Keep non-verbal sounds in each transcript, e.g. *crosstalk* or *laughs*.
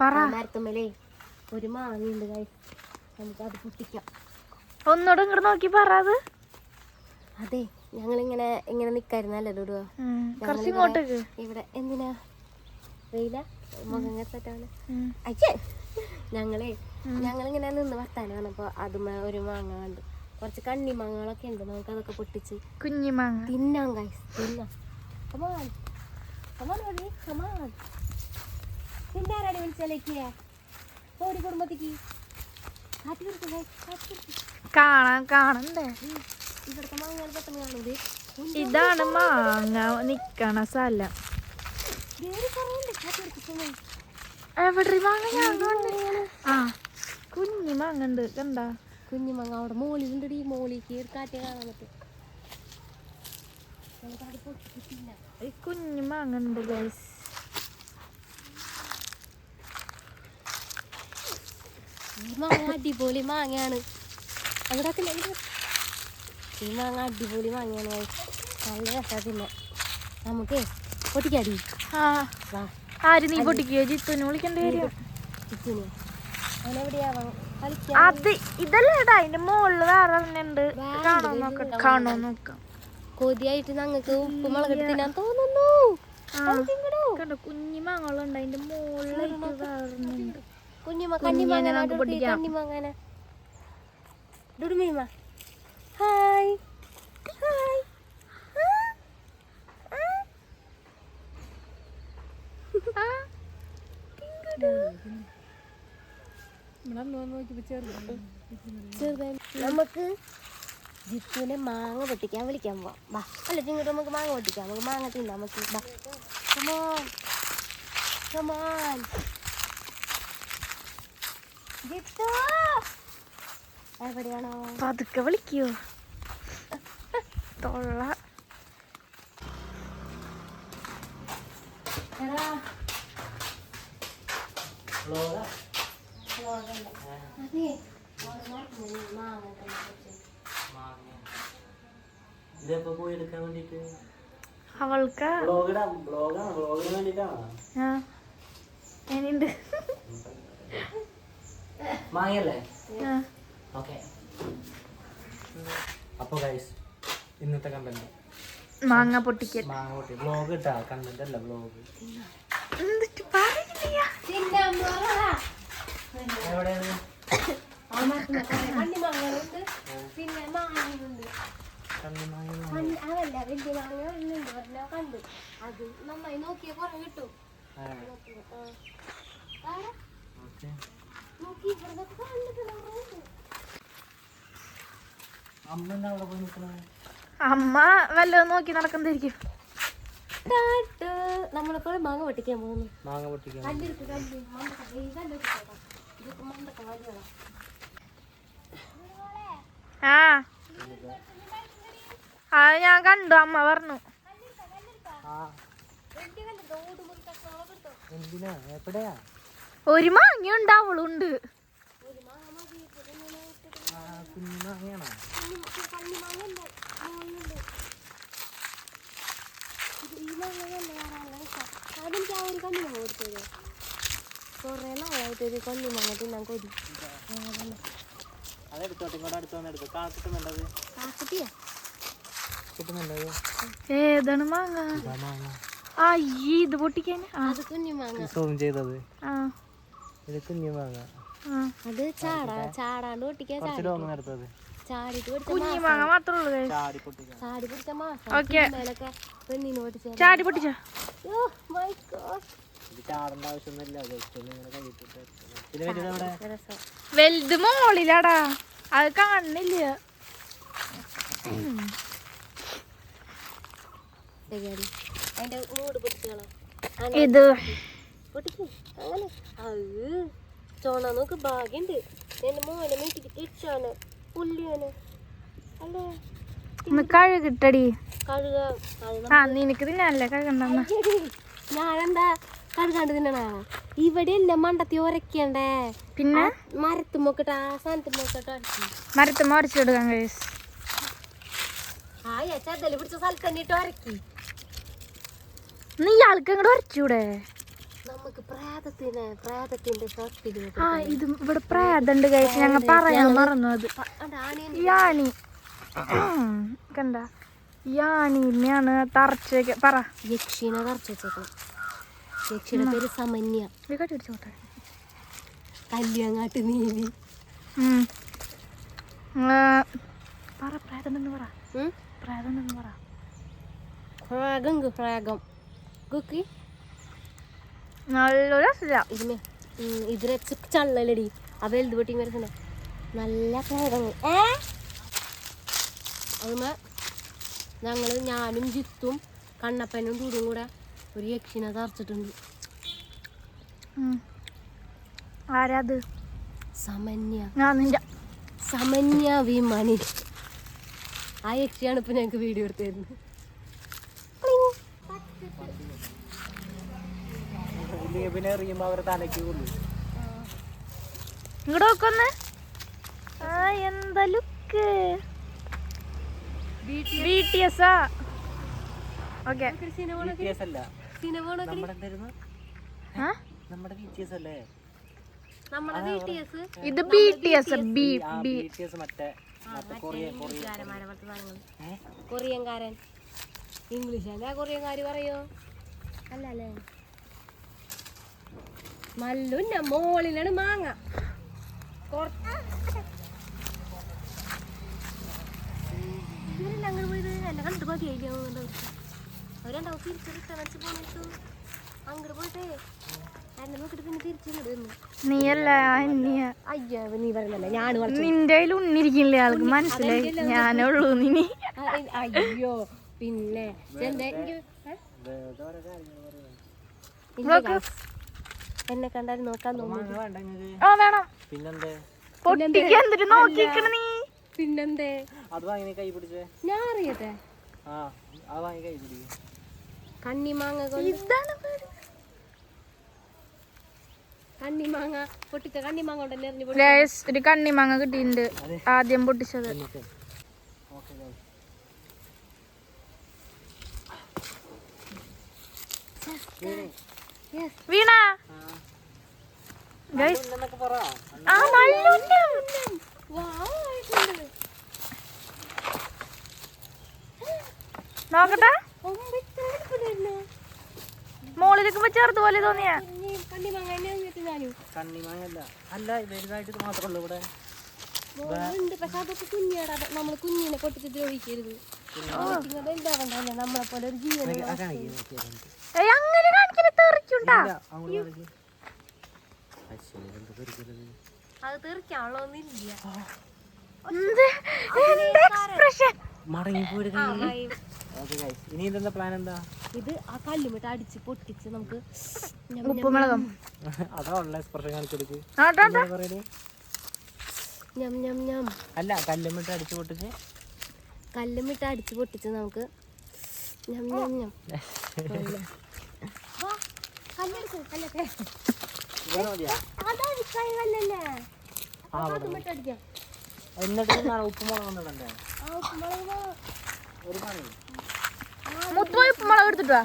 മരത്തുമ്മലേ ഒരു മാങ്ങയുണ്ട്. നമുക്ക് അത് പൊട്ടിക്കാം. ഒന്നോട് ഇങ്ങോട്ട് നോക്കി പറ അത്. അതെ ഞങ്ങൾ ഇങ്ങനെ ഇങ്ങനെ നിക്കായിരുന്നല്ലോ ഡുഡു കുറച്ച് ഇങ്ങോട്ടേക്ക്. ഇവിടെ എന്തിനാ? വെയില? മുഖം ഉം. അയ്യേ ഞങ്ങളെ ഞങ്ങളിങ്ങനെ നിന്ന് വർത്താനാണ് അപ്പോൾ അത് ഒരു മാങ്ങ കണ്ടു. കുറച്ച് കണ്ണി മാങ്ങകളൊക്കെ ഉണ്ട്. നമുക്ക് അതൊക്കെ പൊട്ടിച്ച് കുഞ്ഞി മാങ്ങ. തിന്നാം കായ് തിന്നാം. കമാൻ കമാൻ കമാൻ നിന്റെ ആരാടി വിളിച്ചാലേക്ക് ഓടി കുടുംബത്തേക്ക്. കാണാൻ കാണണ്ടേ. ഇവിടുത്തെ മാങ്ങ പെട്ടെന്ന് കാണുന്നത്. ഇതാണ് മാങ്ങ നിക്കണ സ്ഥലം. എവിടെ മാങ്ങ ഞാൻ ആ കുഞ്ഞി മാങ്ങ ഉണ്ട്. കണ്ട? കുഞ്ഞി മാങ്ങ അവിടെ മോളി ഉണ്ട് മോളിക്ക് കാറ്റ് കാണാൻ പറ്റും. കുഞ്ഞി മാങ്ങ ഉണ്ട് ഗൈസ് ഈ മാങ്ങ അടിപൊളി മാങ്ങയാണ് അവിടെ ഈ മാങ്ങ അടിപൊളി മാങ്ങയാണ്. നല്ല രസാ പിന്നെ നമുക്ക് പൊട്ടിക്കാടി. ആര് നീ പൊട്ടിക്കോ? ജിത്തുനെ വിളിക്കണ്ടേ ചിറ്റുനെ അത് ഇതല്ലേ അതിന്റെ മുകളിൽ വേറെ ഉണ്ട് വേറെ കാണോ ഉണ്ട്, നോക്കാം കാണോ നോക്കാം. കൊതിയായിട്ട് ഞങ്ങൾക്ക് ഉപ്പ് മുളകിട്ട് തിന്നാൻ തോന്നുന്നു. കുഞ്ഞി മാങ്ങളുണ്ട് അതിന്റെ മുകളിലായിട്ട് വേറെ ഉണ്ട് കുഞ്ഞുമ കുഞ്ഞിനെ കണ്ണിമാങ്ങ നമുക്ക് പൊട്ടിക്കാം. കണ്ണിമാങ്ങന ഡുടുമീമ ഹായ്. ഹായ്. നമുക്ക് ജിത്തുവിനെ മാങ്ങ പൊട്ടിക്കാൻ വിളിക്കാൻ പോവാം. വാ. അല്ല ഇങ്ങോട്ട് നമുക്ക് മാങ്ങ പൊട്ടിക്കാം. നമുക്ക് മാങ്ങ തിന്നാം. നമുക്ക് വാ കമാൻ കമാൻ പതുക്കെ വിളിക്കോ. തൊള്ള. ഇതെപ്പോ പോയി എടുക്കാൻ വേണ്ടിട്ട് അവൾക്ക് ബ്ലോഗ്? ഇടാം ബ്ലോഗാണ് ബ്ലോഗിന് വേണ്ടിട്ടാണ്? മാങ്ങയല്ലേ ഓക്കെ. അപ്പൊ ഗൈസ് ഇന്നത്തെ കണ്ടന്റ് മാങ്ങ പൊട്ടിക്കൽ. മാങ്ങ പൊട്ടി. ബ്ലോഗ് ഇട്ടാ കണ്ടന്റ് അല്ല ബ്ലോഗ് എവിടെയാണ്? പിന്നെ മാങ്ങയുണ്ട്. അതല്ല വലിയ മാങ്ങ ഉണ്ട് കണ്ടു. അത് നന്നായി നോക്കിയ കുറെ കിട്ടും. ഓക്കെ. അമ്മ വല്ലതും നോക്കി നടക്കുന്നതായിരിക്കും. നമ്മളിപ്പോൾ മാങ്ങ പൊട്ടിക്കാൻ പോകുന്നു. മാങ്ങ പൊട്ടിക്കാൻ ആ. ആ ഞാൻ കണ്ടു അമ്മ പറഞ്ഞു. എന്തിനാ? എവിടെയാ? ഒരു മാങ്ങ ഉണ്ടാവളുണ്ട്. കുറേ നാളായിട്ട് ഒരു കണ്ണി മാങ്ങ. തിന്നാൻ കൊതി ആ ഏതാണ് മാങ്ങ ഇതാ പൊട്ടിക്കാൻ. ആ. അത് കുഞ്ഞു മാങ്ങ. സൂം ചെയ്തത്. ആ. ഇത് കുഞ്ഞു മാങ്ങ ആ അത് ചാടാ ചാടാണ്ട് പൊട്ടിക്കാൻ ചാടിട്ട് പൊട്ടിച്ച ചാടി പൊട്ടിച്ച വലുത് മോളിലാടാ. അത് പൊട്ടിച്ചോളാം. ഇത് പൊട്ടിക്കും അങ്ങനെ. അത് ചോണ നോക്ക് ഭാഗ്യണ്ട്. എന്റെ മോനെ വീട്ടിൽ കിച്ചാണ് പുല്ലിയാണ് അല്ലേ? ഒന്ന് കഴുകിട്ടടി. കഴുക. കഴുക ആ നിനക്ക് തിന്നാനല്ലേ കഴുകണ്ടെന്ന ഞാനെന്താ കഴുകാണ്ട് തിന്നണാണ് ഇവിടെ എല്ലാം മണ്ടത്തി ഉരക്കണ്ടേ പിന്നെ? മരത്തുമൊക്കിട്ട് ആ സാധനത്തിൽ അടിച്ചു മരത്ത് മറിച്ചിടുക്കാൻ കഴിസ് ആ ചതൽ പിടിച്ച സ്ഥലത്ത് തന്നെ ഇട്ട് ഉരക്കി നീ ആൾക്ക് അങ്ങോട്ട് വരച്ചൂടെ നമുക്ക് പ്രേതത്തിന് പ്രേതത്തിന്റെ സർട്ടിഫിക്കറ്റ് ആ ഇത് ഇവിടെ പ്രേതണ്ട് കഴിച്ച് ഞങ്ങൾ പറയാൻ മറന്നു അത്. യാണി കണ്ട? യാണിനെയാണ് തറച്ചേക്ക് പറ. യക്ഷിനെ തറച്ചു വെച്ചേക്കണം യക്ഷിയുടെ പേര് സമന്യ. കട്ടിടിച്ചോട്ടെ കല്യാങ്ങാട്ട് നീലി പറ പറ പ്രായതുണ്ടെന്ന് പറ. ഉം? പ്രായതുണ്ടെന്ന് പറ. ഫ്രാഗം ഫ്രാഗം. രസമില്ല ഇതിന് ഇതിനെ ചള്ളലടി. പൊട്ടി നല്ല പ്രേതങ്ങൾ ഏ? അതുമേ ഞങ്ങൾ ഞാനും ജിത്തും കണ്ണപ്പനും ചൂടും കൂടെ ഒരു യക്ഷിനെ തറച്ചിട്ടുണ്ട്. ആരാത്? സമന്യ. സമന്യ വിമണി ആ യക്ഷിയാണ് ഇപ്പൊ ഞങ്ങൾക്ക് വീഡിയോ എടുത്തു പിന്നെ അവരെ തലയ്ക്ക് കൊള്ളു ഇങ്ങോട്ട് നോക്കൊന്ന്. ആ എന്താ ലുക്ക്? ബി ടി എസ് ആ. ഓക്കെ. ഇത് ബി ടി എസ് മറ്റേ? കൊറിയൻകാരൻ. ഇംഗ്ലീഷ് അല്ലേ കൊറിയൻകാര് പറയോ? അല്ല അല്ലേ നല്ലുന്ന മോളിലാണ് മാങ്ങ. അങ്ങോട്ട് പോയത് എന്നെ കണ്ടിട്ട് മതിയായില്ല അവരുണ്ടാവും തിരിച്ച് റിട്ടേൺ അടിച്ച് അങ്ങോട്ട് പോയിട്ടേ നിന്റെ കയ്യിൽ ഉണ്ണിരിക്കില്ലേ? ആൾക്ക് മനസ്സിലായി. ഞാനുള്ളൂ ഉള്ളൂ നിനി അയ്യോ പിന്നെ എന്നെ കണ്ടാൽ നോക്കാൻ? ആ വേണം? പിന്നെന്തേ? നോക്കിക്കണ നീ. പിന്നെന്തേ? അത് വാങ്ങി കൈ പിടിച്ചേ. ഞാൻ അറിയട്ടെ. ആ അത് വാങ്ങി കൈ പിടിക്കും. കണ്ണിമാങ്ങ കൊണ്ട് ഇതാണ് കണ്ണിമാങ്ങ പൊട്ടിച്ച കണ്ണിമാങ്ങ കൊണ്ട് തന്നെ എറിഞ്ഞു പൊട്ടി ഗൈസ് ഒരു കണ്ണിമാങ്ങ കിട്ടിയിട്ടുണ്ട്. ആദ്യം പൊട്ടിച്ചത്. ഓക്കെ വീണ ഗൈസ് എന്നൊക്കെ പറ ആ നല്ലുണ്ട് നോക്കട്ടെ. മോളിലേക്ക് ചേർത്ത് പോലെ തോന്നിയ. കണ്ണിമാങ്ങല്ല അല്ല വലുതായിട്ട് മാത്രമേ ഉള്ളൂ ഇവിടെ. പക്ഷെ അതൊക്കെ കുഞ്ഞാടാ. നമ്മൾ കുഞ്ഞിനെ പൊട്ടിച്ച് ദ്രോഹിക്കരുത് നമ്മളെ പോലെ ഒരു ജീവൻ അങ്ങനെ കാണിക്കൽ തെറിച്ചുണ്ടാ ഇല്ല, അങ്ങോട്ട് കാണിക്ക്. അശ്ശേ, ഇതെന്ത് തെറിക്കലത്? അത് തീർക്കാനുള്ളതൊന്നുമില്ല ഇനി ഇതെന്താ പ്ലാൻ എന്താ? ഇത് ആ കല്ലുമിട്ട് അടിച്ച് പൊട്ടിച്ച് നമുക്ക് ഉപ്പുമുളകും അതാ ഉള്ള എക്സ്പ്രഷൻ കാണിച്ചെടുക്ക്. അല്ല കല്ലുമിട്ട് അടിച്ചു പൊട്ടിച്ച്. കല്ലുമിട്ട് അടിച്ച് പൊട്ടിച്ച് നമുക്ക് ഞം ഞം ഞം. *laughs* കല്ലെടുക്കും കല്ലെടുക്ക്, എന്നിട്ട് ഉപ്പുമുളക് ഒന്നിടണ്ടേ ഒരു പണി. മുത്തുപോയി ഉപ്പുമുളക് എടുത്തിട്ട്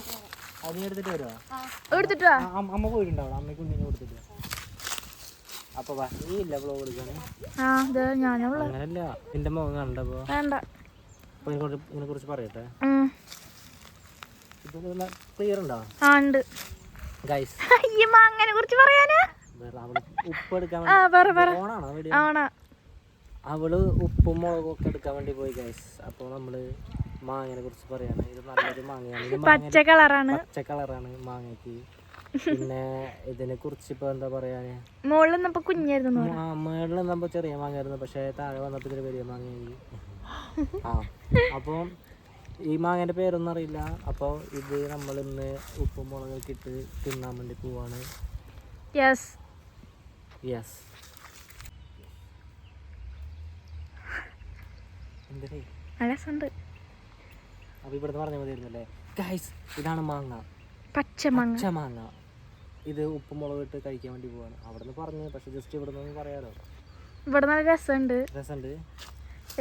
അത് നീ എടുത്തിട്ട് വരുവാ? ആ, എടുത്തിട്ട് അമ്മ- പോയിട്ടുണ്ടാവും അമ്മ കുഞ്ഞിനെ കൊടുത്തിട്ട്. അപ്പൊ വാ നീ ഇല്ല ബ്ലോഗ് എടുക്കാണ് അങ്ങനല്ല നിന്റെ മുഖം കണ്ടപ്പോ. വേണ്ട. അപ്പൊ ഇതിനെ കുറിച്ച് പറയട്ടെ. ക്ലിയർ ഉണ്ടോ? ആ ഉണ്ട്. *laughs* മാങ്ങനെ കുറിച്ച് പറയാനാ? അവൾ ഉപ്പ് ആ മുളകും ഒക്കെ എടുക്കാൻ വേണ്ടി പോയി ഗൈസ് അപ്പൊ നമ്മൾ മാങ്ങനെ കുറിച്ച് പറയാണ്. ഇത് നല്ലൊരു മാങ്ങയാണ്. പച്ച കളറാണ്. പച്ച കളറാണ് മാങ്ങയ്ക്ക്. പിന്നെ ഇതിനെ കുറിച്ച് ഇപ്പൊ എന്താ പറയാന്? മുകളിൽ നിന്നപ്പോ കുഞ്ഞായിരുന്നു പറ. മേളിൽ നമ്മൾ ചെറിയ മാങ്ങായിരുന്നു പക്ഷെ താഴെ വന്നപ്പോ ഇതൊരു വലിയ മാങ്ങയായി. *laughs* ആ. അപ്പോൾ ഈ മാങ്ങേന്റെ പേരൊന്നും അറിയില്ല അപ്പോൾ ഇത് നമ്മൾ ഇന്ന് ഉപ്പും മുളകൊക്കെ ഇട്ട് തിന്നാൻ വേണ്ടി പോവാണ്. യെസ് യെസ് എന്തേ നല്ല രസമുണ്ട്. അപ്പൊ ഇവിടുന്ന് പറഞ്ഞ മതിയായിരുന്നല്ലേ? ഗൈസ് ഇതാണ് മാങ്ങ. പച്ച മാങ്ങ. ഇത് ഉപ്പും മുളക് ഇട്ട് കഴിക്കാൻ വേണ്ടി പോവാണ്. അവിടെ നിന്ന് പറഞ്ഞു പക്ഷെ ജസ്റ്റ് ഇവിടെ നിന്ന് പറയാലോ. ഇവിടെ നല്ല രസമുണ്ട്. രസമുണ്ട്?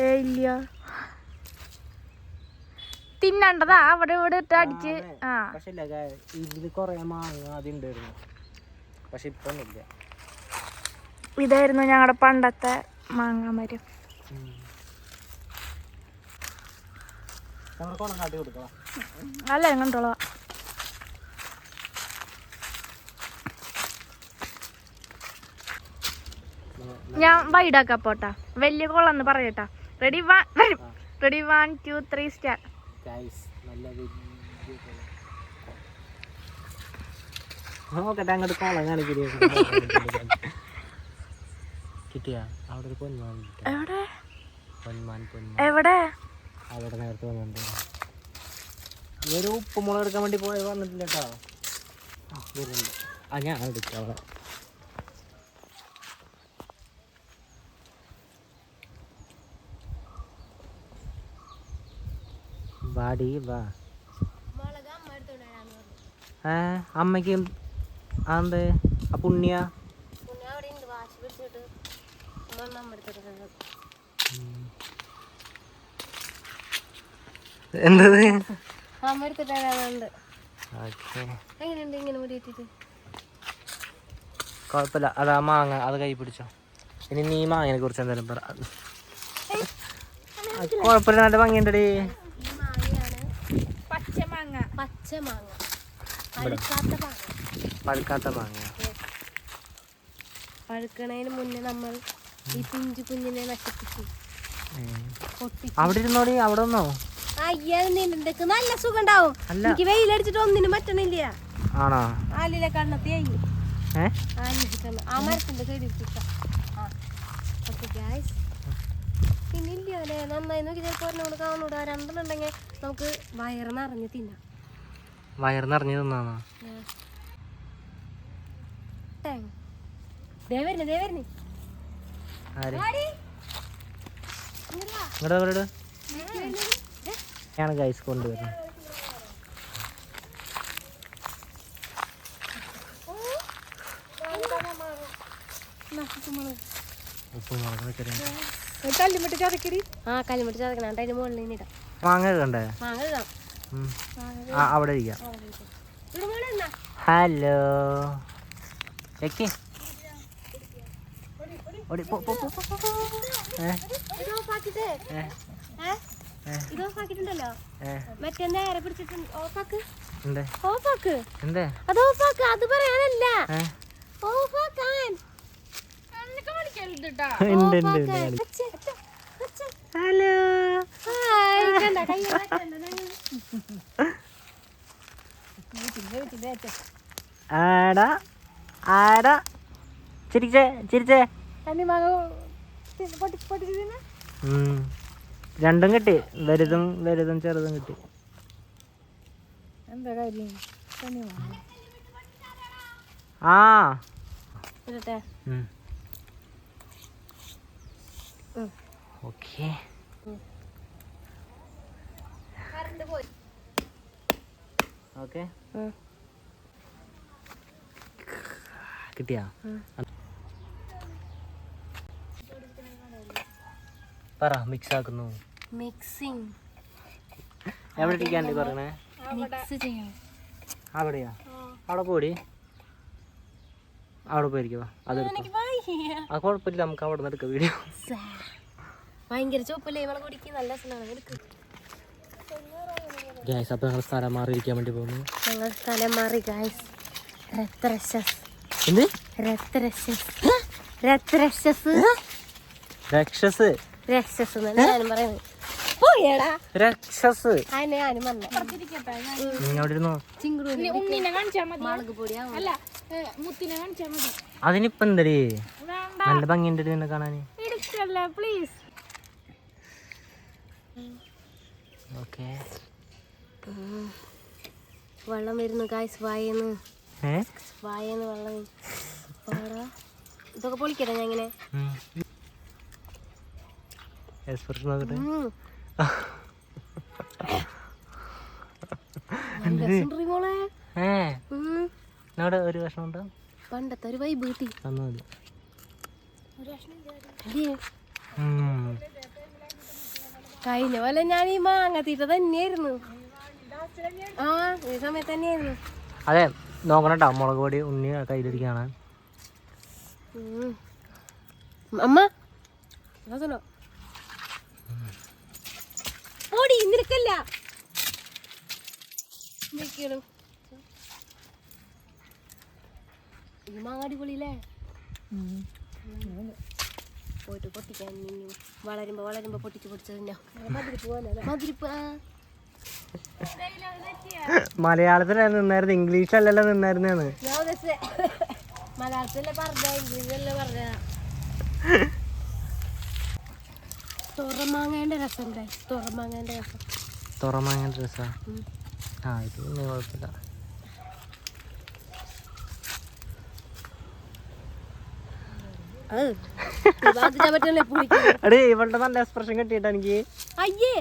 ഏ ഇല്ല. തിന്നണ്ടതാ അവിടെ ഇവിടെ ഇട്ട് അടിച്ച്. ആ. പക്ഷെ ഇല്ല ഇതിൽ കുറെ മാങ്ങ ആദ്യം ഉണ്ടായിരുന്നു പക്ഷെ ഇപ്പം ഇല്ല. ഇതായിരുന്നു ഞങ്ങളുടെ പണ്ടത്തെ മാങ്ങ മരം അല്ല കണ്ടോളാം. ഞാൻ വൈഡാക്കാ പോട്ടാ. വലിയ കൊള്ളാന്ന് പറയട്ടാ. Ready one ready one two three start guys നല്ല വലിയ കുളം. നോക്കട്ടെ അങ്ങോട്ട് കോളം കാണിക്കരുത് കിട്ടിയാ? അവിടെ ഒരു പൊന്മാൻ എവിടെ? പൊന്മാൻ പൊന്മാൻ എവിടെ? അവിടെ നേരത്തെ വന്നിട്ടുണ്ട്. ഈ ഒരു ഉപ്പുമുളക് എടുക്കാൻ വേണ്ടി പോയി വന്നിട്ടില്ല കേട്ടോ. ആ വരുന്നുണ്ട്. ആ ഞാൻ എടുക്കാം. അവിടെ വാടി വാ. ഏ അമ്മയ്ക്ക് അതെന്ത്? ആ പുണ്യ. എന്തത്? അമ്മ എടുത്തിട്ട് എങ്ങനെയുണ്ട് ഇങ്ങനെ കുഴപ്പമില്ല. അതാ മാങ്ങ അത് കൈ പിടിച്ചോ. ഇനി നീ മാങ്ങനെ കുറിച്ച് എന്തായാലും പറ. കുഴപ്പമില്ല നല്ല ഭംഗിയുണ്ടടി ഈ മാങ്ങയാണ് പച്ച മാങ്ങ പച്ച മാങ്ങ. പഴുക്കാത്ത മാങ്ങ. പഴുക്കാത്ത മാങ്ങ. പഴുക്കണതിന് മുന്നേ നമ്മൾ ഈ പിഞ്ചു കുഞ്ഞിനെ നശിപ്പിച്ചു. അവിടെ ഇരുന്നോടി അവിടെ ഒന്നോ അയ്യാ നിന്റെ നല്ല സുഖം ഉണ്ടാവും. എനിക്ക് വെയിലടിച്ചിട്ട് ഒന്നിനും പറ്റണില്ല. ആണോ? ആലിലെ കണ്ണത്തി കണ്ണ് ആ മരത്തിന്റെ നന്നായി നോക്കി. ചിലപ്പോൾ ഒരെണ്ണം കാണൂടാ രണ്ടെണ്ണം ഉണ്ടെങ്കിൽ നമുക്ക് വയറ് നിറഞ്ഞ് തിന്നാം. വയറ് നിറഞ്ഞു തിന്നാണോ ടാങ്. ദേ വരുന്നു ദേ വരുന്നു. ആര്? വാടി. ഇങ്ങട് വാ. ഇങ്ങോട്ട് അവരോട് ഇങ്ങട് വരുന്നത്. ദേ. ഞാൻ ഗൈസ് കൊണ്ടുവരുന്നത്. മാങ്ങ കണ്ടേ മാങ്ങ അവിടെ ഇരിക്കാം. ഹലോ. ചെക്കി ഓടി പോ പോ പോ പോ, പോ, പോ. ഏ? ഇത് ഓഫാക്കിട്ട് ഏ? ഏ? ഏ. ഇത് ഓഫാക്കിട്ടുണ്ടല്ലോ ഏ? മറ്റേ നേരെ പിടിച്ചിട്ട് ഓഫാക്ക് എന്തേ? ഓഫാക്ക് എന്തേ? അത് ഓഫാക്ക് അത് പറയാനല്ല. ഓഫാക്കാൻ. *laughs* ഹലോ. ഹായ്. കണ്ട, കൈ മാറ്റണ്ട, ഞങ്ങൾ. ആടാ ആടാ. ചിരിച്ചേ ചിരിച്ചേ. രണ്ടും കിട്ടി. വലുതും വലുതും ചെറുതും കിട്ടി. എന്താ കാര്യം? ആ. ഓക്കേ. ഓക്കെ. കിട്ടിയാ? പറ മിക്സ് ആക്കുന്നു. മിക്സിങ്. എവിടെ ഇരിക്കാണ്ട് പറയണേ മിക്സ് ചെയ്യണം. അവിടെയാ? അവിടെ പോടി. അവിടെ പോയിരിക്കുവാ അതെടുക്കും ആ കുഴപ്പമില്ല നമുക്ക് അവിടെ നിന്ന് എടുക്കാം വീഡിയോ. ഭയങ്കര ചോപ്പല്ലേ ഇവളെ കുടിക്ക്. നല്ല രസമാണ്. എടുക്ക്. ഗ്യാസ് അപ്പോൾ ഞങ്ങൾ സ്ഥലം മാറി ഇരിക്കാൻ വേണ്ടി പോകുന്നു. ഞങ്ങൾ സ്ഥലം മാറി ഗായ്സ് രക്തരക്ഷസ് എന്ത്? രക്തരക്ഷസ് രക്തരക്ഷസ് രക്ഷസ്. രക്ഷസ് എന്നല്ല ഞാനും പറയുന്നത്. പോയേടാ. രക്ഷസ്. അതിനെ ഞാനും വന്ന. നീ അവിടെ ഇരുന്നോ? ചിങ്കുടു ഉണ്ണിനെ കാണിച്ചാ മതി. മുളക് അല്ല മുത്തിനെ കാണിച്ചാ മതി. അതിനിപ്പോ എന്തടി? നല്ല ഭംഗിയുണ്ട് നിന്നെ കാണാന്. Please okay. വെള്ളം വരുന്നു ഗായ്സ് വായന്ന്. വായന്ന് വെള്ളം. പാടാ ഇതൊക്കെ പൊളിക്കട്ടെ ഞാൻ ഇങ്ങനെ. *laughs* ഒരു പണ്ടത്തെ ഒരു വൈബ് കിട്ടി. കഴിഞ്ഞ പോലെ ഞാൻ ഈ മാങ്ങ തീറ്റ തന്നെയായിരുന്നു. ആ ഈ സമയത്ത് തന്നെയായിരുന്നു. അതെ നോക്കണം കേട്ടോ മുളക് പൊടി ഉണ്ണി കയ്യിലിരിക്കുകയാണ് അമ്മ ഓടി നിനക്കല്ല. ഇത് മാങ്ങ അടിപൊളിയില്ലേ പോയിട്ട് പൊട്ടിക്കാൻ വളരുമ്പോ വളരുമ്പോ പൊട്ടിച്ച് പൊട്ടിച്ച് തിന്നാം. മധുരിപ്പ് ആ. മലയാളത്തിലാണ് നിന്നായിരുന്നു. നിന്നായിരുന്നേന്ന്. മലയാളത്തിലല്ലേ പറഞ്ഞ ഇംഗ്ലീഷിലല്ലേ പറഞ്ഞ തുറമാങ്ങേന്റെ രസം തുറമാങ്ങേന്റെ. ആ ഇത് പിന്നെ കുഴപ്പമില്ല. അടേ ഇവളുടെ നല്ല എക്സ്പ്രഷൻ കിട്ടിയിട്ടെനിക്ക് അയ്യേ.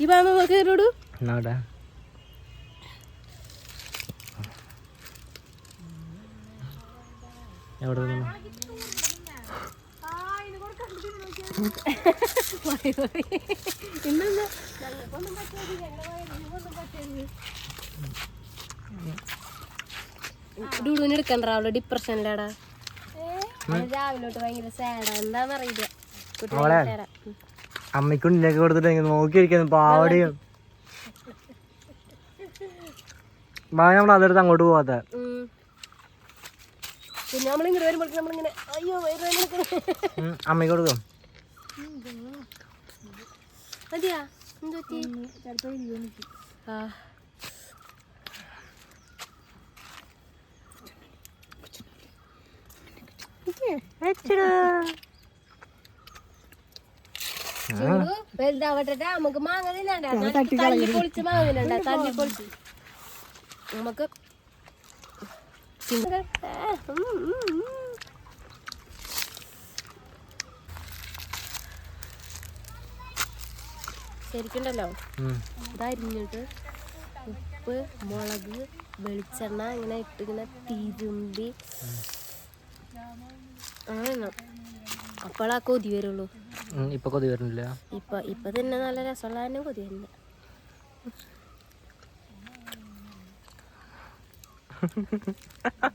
ഈ നോക്കി എവിടെ എടുക്കണ്ട അവൾ ഡിപ്രഷനിലാടാ രാവിലോട്ട് ഭയങ്കര സാഡാ എന്താന്നറിയില്ല കുട്ടി ഉം. അമ്മയ്ക്കുണ്ടിലേക്ക് കൊടുത്തിട്ട് നോക്കിയിരിക്കുന്നു പാവടിയും. ബാ നമ്മൾ അതെടുത്ത് അങ്ങോട്ട് പോവാത്ത. പിന്നെ നമ്മളിങ്ങനെ വരുമ്പോഴേക്കും നമ്മളിങ്ങനെ. അയ്യോ അമ്മയ്ക്ക് കൊടുക്കും മതിയാ? ആ. ചൂട് വലുതാവട്ടെ നമുക്ക് മാങ്ങ തിന്നണ്ട. തല്ലി പൊളിച്ച് മാങ്ങ തിന്നണ്ട. തല്ലി പൊളിച്ച്. നമുക്ക്. ശരിക്കുണ്ടല്ലോ. ഇതരിഞ്ഞിട്ട് ഉപ്പ് മുളക് വെളിച്ചെണ്ണ ഇങ്ങനെ ഇട്ട് ഇങ്ങനെ തിരുമ്പി അങ്ങനെ അപ്പോഴാ കൊതി വരുള്ളൂ. ഇപ്പൊ കൊതി വരുന്നില്ല. ഇപ്പൊ ഇപ്പൊ തന്നെ നല്ല രസമുള്ള തന്നെ കൊതി വരുന്നില്ല.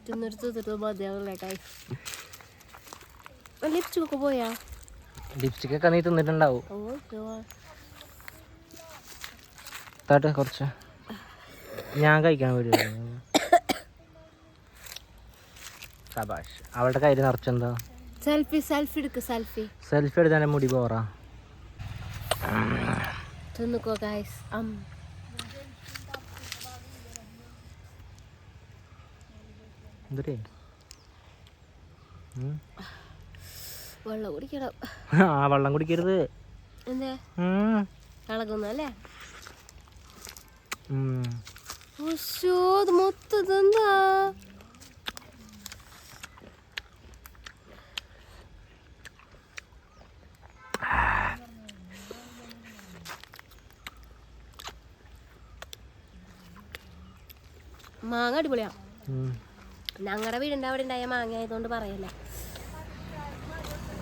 തിന്നിട്ട് തിന്നിട്ട് മതിയാവില്ല കായ് ലിപ്സ്റ്റിക്കൊക്കെ പോയാ? ലിപ്സ്റ്റിക് ഒക്കെ നീ തിന്നിട്ടുണ്ടാവും. താട്ടെ കുറച്ച്. ഞാൻ കഴിക്കാൻ വേണ്ടി *coughs* സബാഷ് അവളുടെ കയ്യിൽ നിറച്ചെന്താ? സെൽഫി സെൽഫി എടുക്ക് സെൽഫി സെൽഫി എടുത്താൽ മുടി പോറാ. തിന്നുക്കോ ഗൈസ് അം. എന്തൊരു വെള്ളം കുടിക്കണം. ആ വെള്ളം കുടിക്കരുത്. എന്തേ? ഉം. ഇളകുന്നു അല്ലേ? ഉം. ഓശോ ഇത് മൊത്തം ഇതെന്താ മാങ്ങ അടിപൊളിയാ. ഉം. ഞങ്ങളുടെ വീടിന്റെ അവിടെ ഉണ്ടായ മാങ്ങ ആയതുകൊണ്ട് പറയല്ല.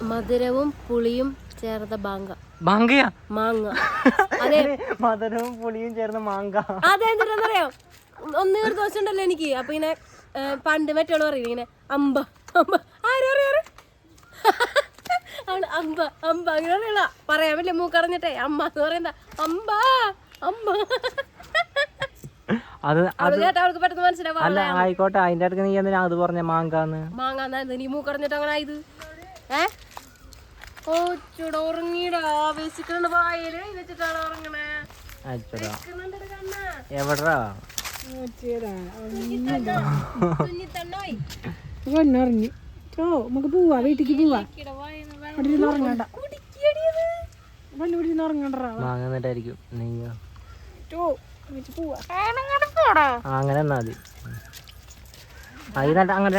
മധുരവും പുളിയും ചേർത്ത ബാങ്ക. മാങ്ങയാ മാങ്ങ. *laughs* അതെ. മധുരവും പുളിയും ചേർന്ന മാങ്ക. അതെന്തിനാന്നറിയോ ഒന്ന് ഒരു ദിവസം ഉണ്ടല്ലോ എനിക്ക്. അപ്പൊ ഇങ്ങനെ പണ്ട് മറ്റുള്ള പറയും ഇങ്ങനെ അമ്പ അമ്പ. ആരും അറിയാറ് *laughs* അമ്പ അമ്പ. അങ്ങനെ പറയാൻ പറ്റില്ല മൂക്കറിഞ്ഞിട്ടേ അമ്മ എന്ന് പറയുന്ന അമ്പ അമ്പ *laughs* അത് അല്ല ആയിക്കോട്ടെ അതിന്റെ അടുത്ത് നീ എന്തിനാ അത് പറഞ്ഞ മാങ്കാന്ന്? മാങ്ങാന്നായിരുന്നു. നീ മൂക്കറിഞ്ഞിട്ട് അങ്ങനെ ആയത്. ഏ? ഓ ചൂട ഉറങ്ങിടാ ആവേശിക്കണ വായൽ. വെച്ചിട്ടാണ് ഉറങ്ങണേ? എവിടാ? ഓ നമുക്ക് പോവാ വീട്ടിക്ക് പോവാ. അവിടെ ഇരുന്ന് ഉറങ്ങണ്ട. ഇവിടെ ഇരുന്ന് ഓ ആ, അങ്ങനെ എന്നാ മതി. അതിനല്ല അങ്ങനെ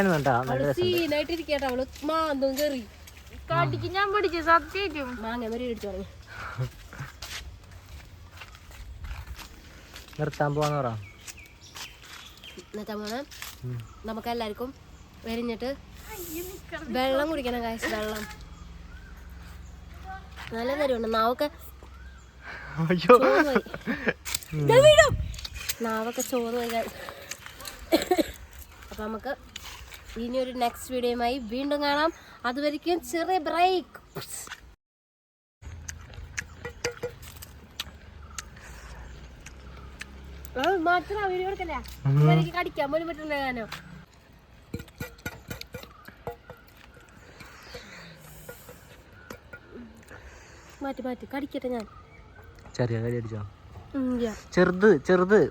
നല്ല സീനായിട്ട് ഇരിക്കട്ടെ അവൾ. മാന്തും കയറി കടിക്ക് ഞാൻ പിടിച്ചു സത്യം മാങ്ങ ഇടിച്ചു തുടങ്ങി. നിർത്താൻ പോവാന്ന് പറ. നമുക്ക് എല്ലാവർക്കും വരിഞ്ഞിട്ട് വെള്ളം കുടിക്കണം കാശ് വെള്ളം. നല്ല തരുമുണ്ട് നാവൊക്കെ അയ്യോ. വീഴും. നാവൊക്കെ ചോറ് വരാൻ അപ്പം നമുക്ക് ഇനി ഒരു നെക്സ്റ്റ് വീഡിയോയുമായി വീണ്ടും കാണാം. അതുവരെയ്ക്കും ചെറിയ ബ്രേക്ക് മാത്രം വീഡിയോ എടുക്കല്ലേ? എനിക്ക് കടിക്കാൻ പോലും പറ്റില്ല ഞാനോ. മാറ്റി മാറ്റി. കടിക്കട്ടെ ഞാൻ. ചെറിയ കടി അടിച്ചോ. ചെറുത് ചെറുത്.